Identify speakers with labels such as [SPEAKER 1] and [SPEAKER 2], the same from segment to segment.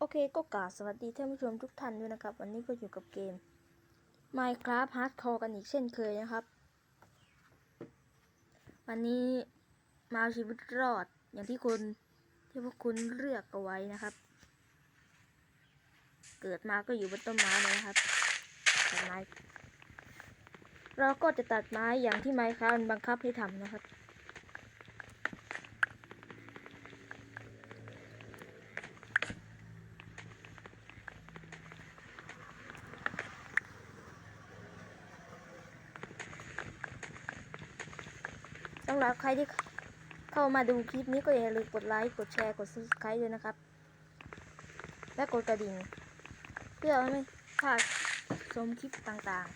[SPEAKER 1] โอเคก็กราบสวัสดีท่านผู้ชมทุกท่านด้วยนะครับ วันนี้ก็อยู่กับเกม Minecraft Hardcore กันอีกเช่นเคยนะครับ วันนี้มาชีวิตรอดอย่างที่คุณที่พวกคุณเลือกเอาไว้นะครับ เกิดมาก็อยู่บนต้นไม้นะครับตัดไม้เราก็จะตัดไม้อย่างที่ Minecraft มันบังคับให้ทำนะครับ สำหรับ ใครที่เข้ามาดูคลิปนี้ก็อย่าลืมกดไลค์ กดแชร์ กด subscribe ด้วยนะครับ และกดกระดิ่ง เพื่อไม่พลาดชมคลิปต่าง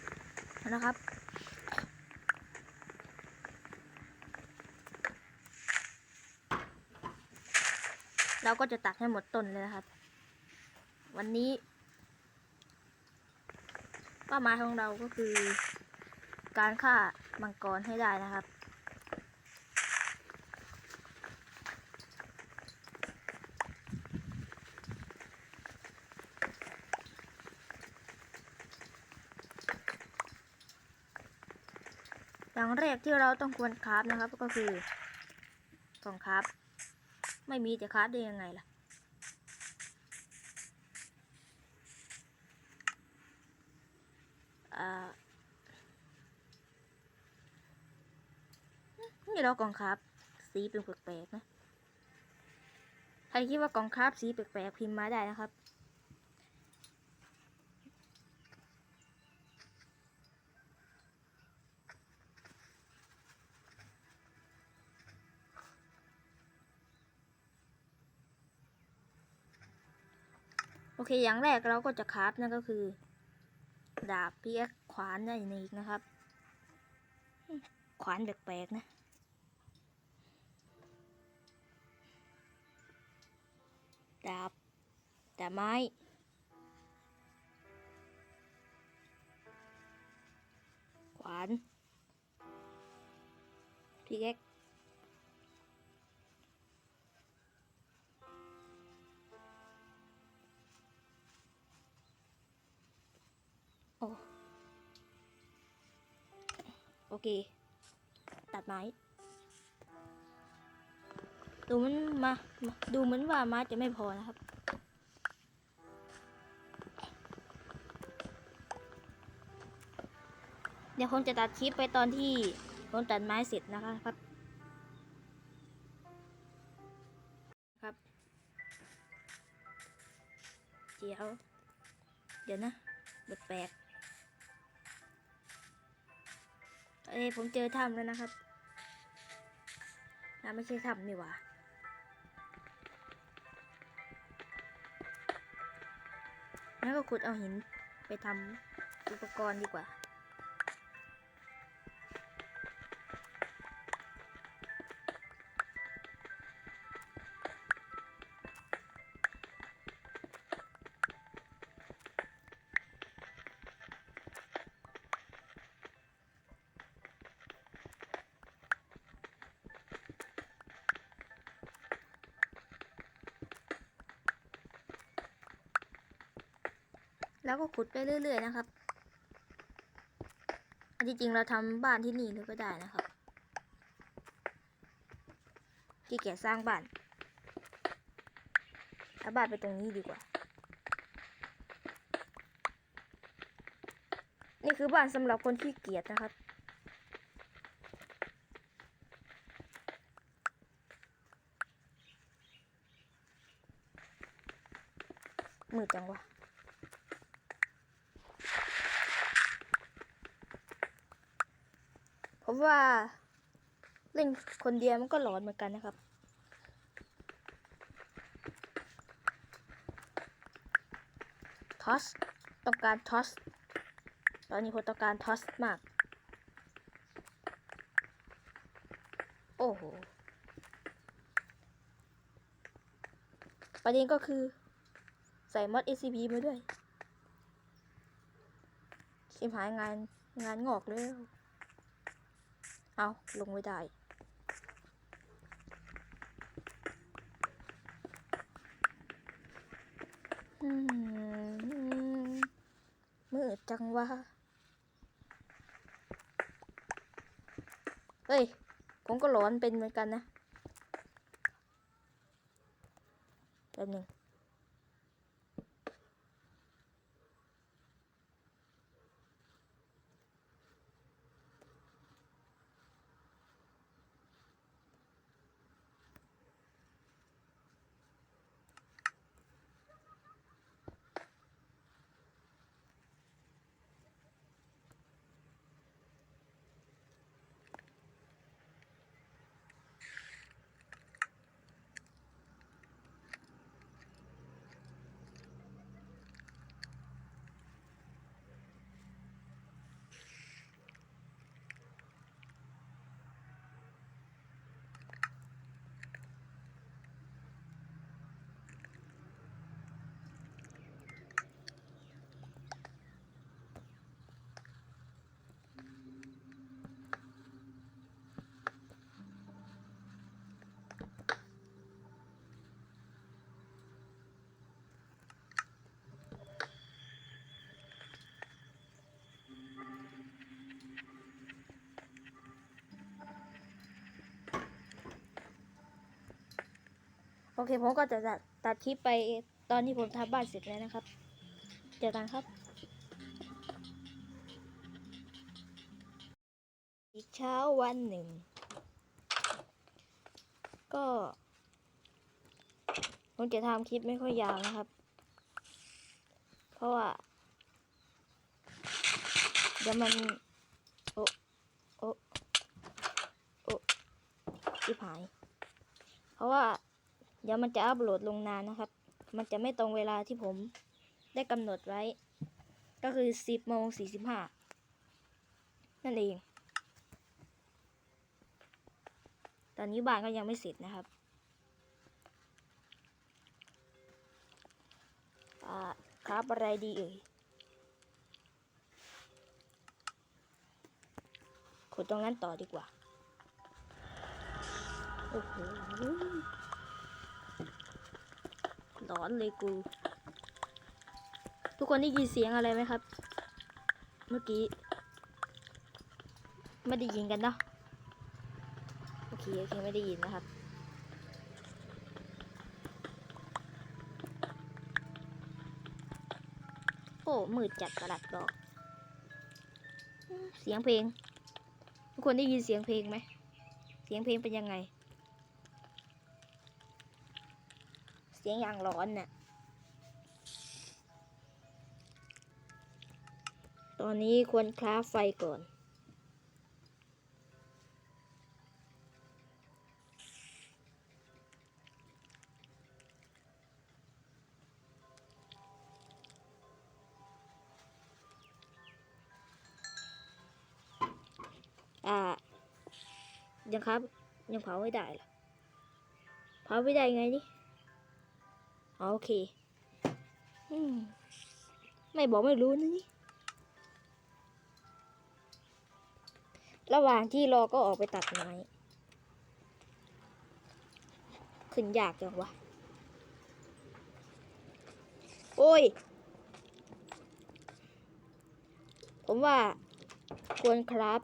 [SPEAKER 1] ๆ นะครับ เราก็จะตัดให้หมดต้นเลยนะครับ วันนี้เป้าหมายของเราก็คือ การฆ่ามังกรให้ได้นะครับ แรกที่เราต้องควรคราฟนะครับ ก็คือกล่องคราฟไม่มีจะคราฟได้ยังไงล่ะ อ่านี่เรากล่องคราฟสีเป็นแปลกๆนะ ใครคิดว่ากล่องคราฟสีแปลกๆพิมพ์มาได้นะครับ อเคอย่างแรกเราก็จะคราฟนั่นก็คือ ดาบเพียกขวานได้นี่นะครับ ขวานแปลกๆนะดาบดาบไม้ขวานพิกแอค โอเค ตัดไม้ ดูมันมามา ดูเหมือนว่าไม้จะไม่พอนะครับ เดี๋ยวคงจะตัดคลิปไปตอนที่ผมตัดไม้เสร็จนะคะครับครับเดี๋ยว เดี๋ยวนะแปลก เอ้ผมเจอถ้ำแล้วนะครับน่ไม่ใช่ถ้ำนี่หว่าแล้วก็ขุดเอาหินไปทำอุปกรณ์ดีกว่า แล้วก็ขุดไปเรื่อย ๆ นะครับ อันที่จริงเราทำบ้านที่นี่เลยก็ได้นะครับที่เกียจสร้างบ้านเอาบ้านไปตรงนี้ดีกว่า นี่คือบ้านสำหรับคนที่เกียจนะครับ มืดจังวะ ผมว่าเล่นคนเดียวมันก็หลอนเหมือนกันนะครับ ทอส ต้องการทอส ตอนนี้ผมต้องการทอสมาก โอ้โห ประเด็นก็คือ ใส่มอด SCP มาด้วยชิมหายงานงานงอกเลย เอาลงไม่ได้ มืดจังวะเฮ้ย ผมก็ร้อนเป็นเหมือนกันนะแป๊บหนึง เคผมก็จะตัดคลิปไปตอนที่ผมทำบ้านเสร็จแล้วนะครับ เจอกันครับอีกเช้าวันหนึ่ง ก็ ผมจะทำคลิปไม่ค่อยยาวนะครับ เพราะว่าเดี๋ยวมัน โอะโอะโอะชิบหาย เพราะว่า เดี๋ยวมันจะอัปโหลดลงนานนะครับ มันจะไม่ตรงเวลาที่ผมได้กำหนดไว้ ก็คือ 10โมง45 นั่นเอง ตอนนี้บ้านก็ยังไม่เสร็จนะครับครับอะไรดีเอ่ยขุดตรงนั้นต่อดีกว่า โอ้โห ร้อนเลยกู ทุกคนได้ยินเสียงอะไรไหมครับ เมื่อกี้ ไม่ได้ยินกันเนาะโอเคโอเคไม่ได้ยินนะครับโอ้มืดจัดประหลัดอก เสียงเพลง ทุกคนได้ยินเสียงเพลงไหม เสียงเพลงเป็นยังไง เสียงอย่างร้อนน่ะ ตอนนี้ควรคล้าไฟก่อน อ่า ยังครับ ยังเผาไม่ได้หรอเผาไม่ได้ไงนี่ โอเคอืมไม่บอกไม่รู้นะนี่ ระหว่างที่รอก็ออกไปตัดไม้ ขึ้นยากจังวะ โอ้ย ผมว่าควรครับ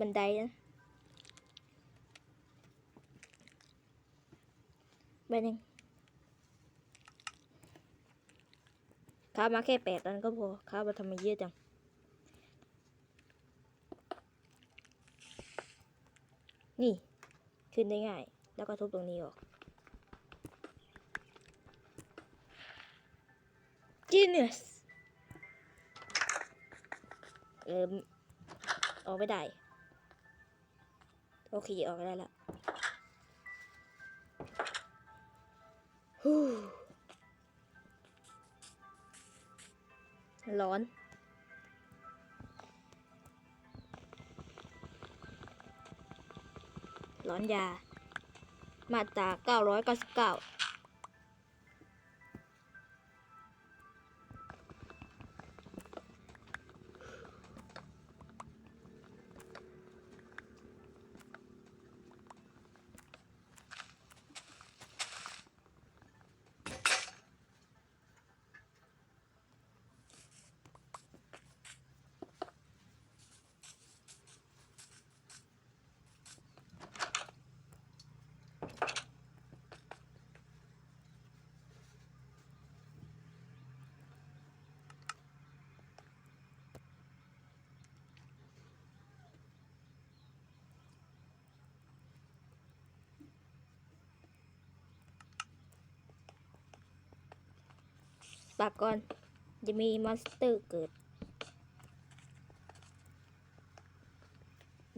[SPEAKER 1] บันไดนะใบหนึ่ง ค้ามาแค่แปดอันก็พอค้ามาทำไมเยอะจังนี่ ขึ้นได้ง่าย แล้วก็ทุบตรงนี้ออก Genius เอิมออกไม่ได้ โอเค ออกได้แล้วฮู้ ร้อน ร้อนยา มาตรา999 ปากก่อน จะมีมอนสเตอร์เกิด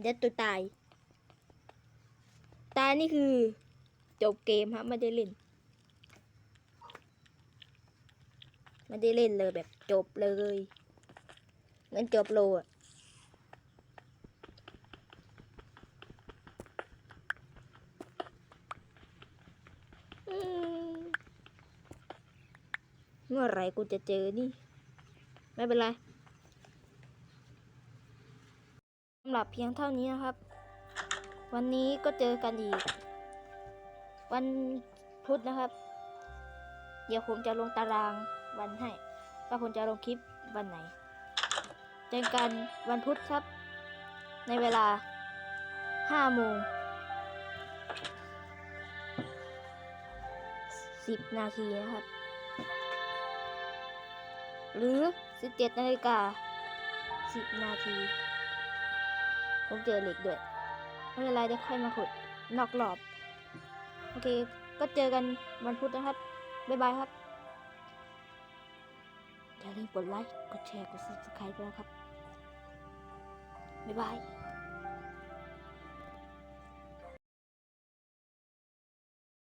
[SPEAKER 1] เด็ดตัวตาย ตายนี่คือ จบเกมครับไม่ได้เล่นไม่ได้เล่นเลยแบบจบเลยงั้นจบโลอะอืม เมื่อไรกูจะเจอนี่ ไม่เป็นไรสำหรับเพียงเท่านี้นะครับ วันนี้ก็เจอกันอีก วันพุธนะครับ เดี๋ยวผมจะลงตารางวันให้ว่าผมจะลงคลิปวันไหน เจอกันวันพุธครับ ในเวลา5โมง10 นาทีนะครับ หรือ 17นาฬิกา 10 นาที ผมเจอเหล็กด้วย ไม่เป็นไรเดี๋ยวค่อยมาขุดนอกรอบ โอเค ก็เจอกันวันพุธนะครับ บ๊ายบายครับ อย่าลืมกดไลค์ กดแชร์ กด subscribe ด้วยนะครับ บ๊ายบาย